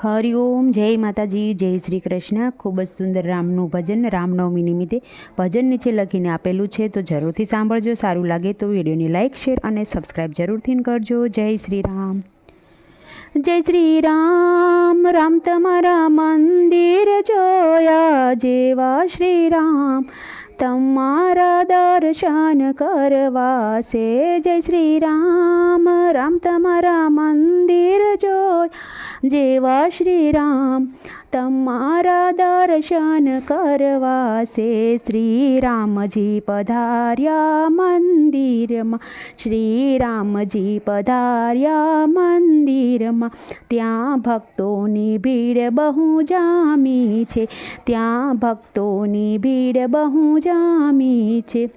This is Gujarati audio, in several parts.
હરિઓમ જય માતાજી, જય શ્રી કૃષ્ણ. ખૂબ જ સુંદર રામનું ભજન, રામનવમી નિમિત્તે ભજન નીચે લખીને આપેલું છે. તો જરૂરથી સાંભળજો, સારું લાગે તો વિડીયોને લાઇક શેર અને સબસ્ક્રાઈબ જરૂરથી કરજો. જય શ્રી રામ. જય શ્રી રામ રામ તમારા મંદિર જોયા જેવા શ્રી રામ. તમારા દર્શન કરવા છે જય શ્રી રામ રામ તમારા મંદિર જોયા. જેવા શ્રી રામ તમારા દર્શન કરવા સે શ્રી પધાર્યા મંદિરમાં. શ્રી રામજી પધાર્યા મંદિરમાં. ત્યાં ભક્તોની ભીડ બહુ જામી છે. ત્યાં ભક્તોની ભીડ બહુ જામી છે.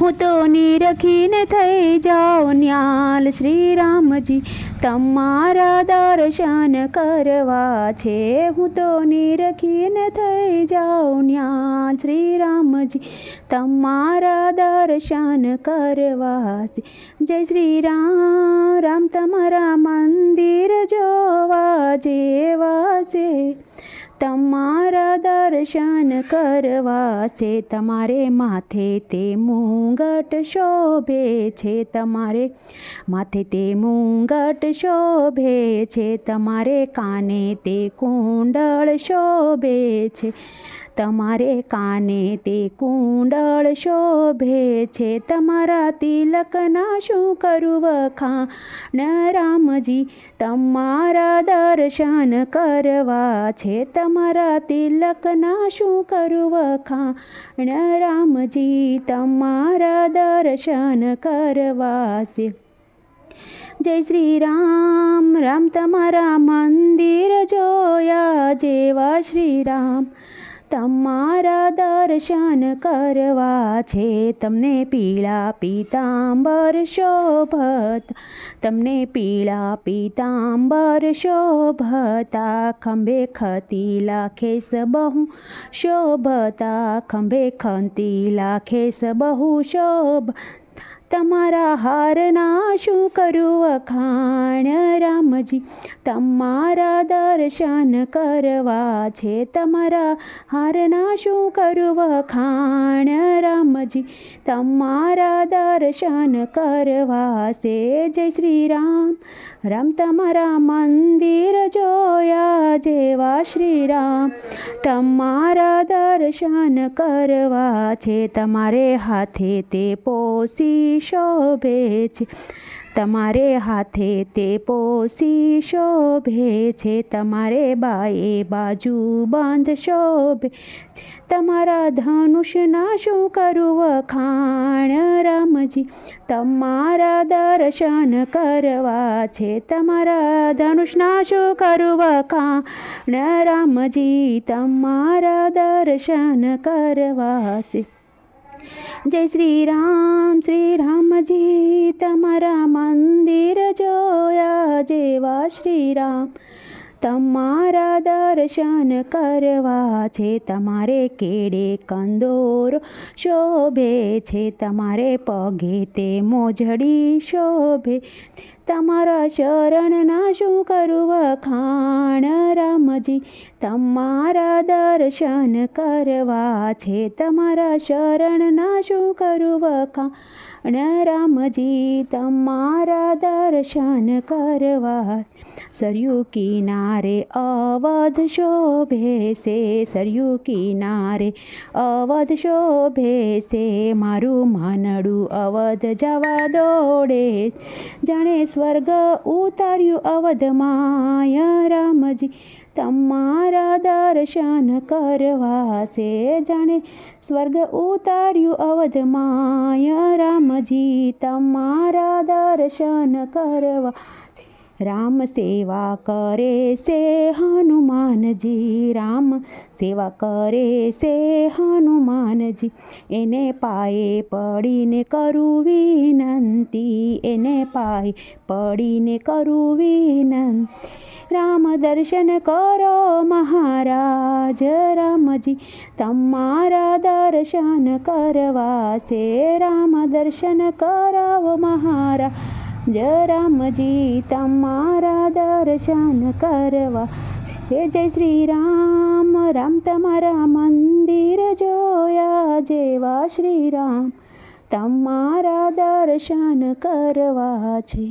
હું તો નિરખીને થઈ જાઉં ન્યાલ શ્રી રામજી તમારા દર્શન કરવા છે. હું તો નિરખીને થઈ જાઉં ન્યાલ શ્રી રામજી તમારા દર્શન કરવા છે. જય શ્રી રામ રામ તમારા મંદિર જોવા જેવા છે. તમારા દર્શન કરવા છે, તમારે માથે તે મુંગટ શોભે છે, તમારે માથે તે મુંગટ શોભે છે, તમારે કાને તે કુંડળ શોભે છે. તમારે કાને તે કુંડળ શોભે છે? તમારા તિલકના શું કરું વખાણ રામજી, તમારા દર્શન કરવા છે. તમારા તિલકના શું કરું વખાણ રામજી, તમારા દર્શન કરવા છે. જય શ્રી રામ રામ તમારા મંદિર જોયા જેવા શ્રી રામ. તમારા દર્શન કરવા છે. તમને પીળા પીતાંબર શોભત. તમને પીળા પીતાંબર શોભતા. ખંભે ખતી લાખેશ બહુ શોભતા. ખંભે ખંતી લાખેશ બહુ શોભ. તમારા હારના શું કરું વખાણ રામજી. તમારા દર્શન કરવા છે તમારા હારના શું કરું વખાણ રામજી. તમારા દર્શન કરવા છે જય શ્રી રામ. રામ, તમારા મંદિર જોયા જેવા શ્રી રામ તમારા દર્શન કરવા છે તમારે હાથે તે પોસી શોભે છે. તમારે હાથે તે પોસી શોભે છે. તમારે બાએ બાજુ બાંધ શોભે તમારા ધનુષના શું કરું વખાણ રામજી, તમારા દર્શન કરવા છે. તમારા ધનુષના શું કરું વખાણ રામજી, તમારા દર્શન કરવા છે. જય શ્રી રામ, શ્રી રામજી. શ્રી રામ તમારા દર્શન કરવા છે તમારે કેડે કંદોર શોભે છે તમારે પગે તે મોજડી શોભે. તમારા શરણના શું કરું વખાણ રામજી? તમારા દર્શન કરવા છે તમારા શરણના શું કરું વખાણ રામજી તમારા દર્શન કરવા. સરયુ કિનારે અવધ શોભે છે, સરયુ કિનારે અવધ શોભે છે. મારું માનડું અવધ જવા દોડે. જાણે સ્વર્ગ ઉતાર્યું અવધમાય રામજી. તમારા દર્શન કરવા છે, જાણે સ્વર્ગ ઉતાર્યું અવધમાય રામજી તમારા દર્શન કરવા રામ સેવા કરે છે હનુમાનજી રામ સેવા કરે છે હનુમાનજી એને પાયે પડીને કરું વિનંતી એને પાયે પડીને કરું વિનંતી રામ દર્શન કરો મહારાજ રામજી તમારા દર્શન કરવા છે રામ દર્શન કરાવો મહારાજ રામજી તમારા દર્શન કરવા હે જય શ્રી રામ રામ તમારા મંદિર જોયા જેવા શ્રી રામ તમારા દર્શન કરવા છે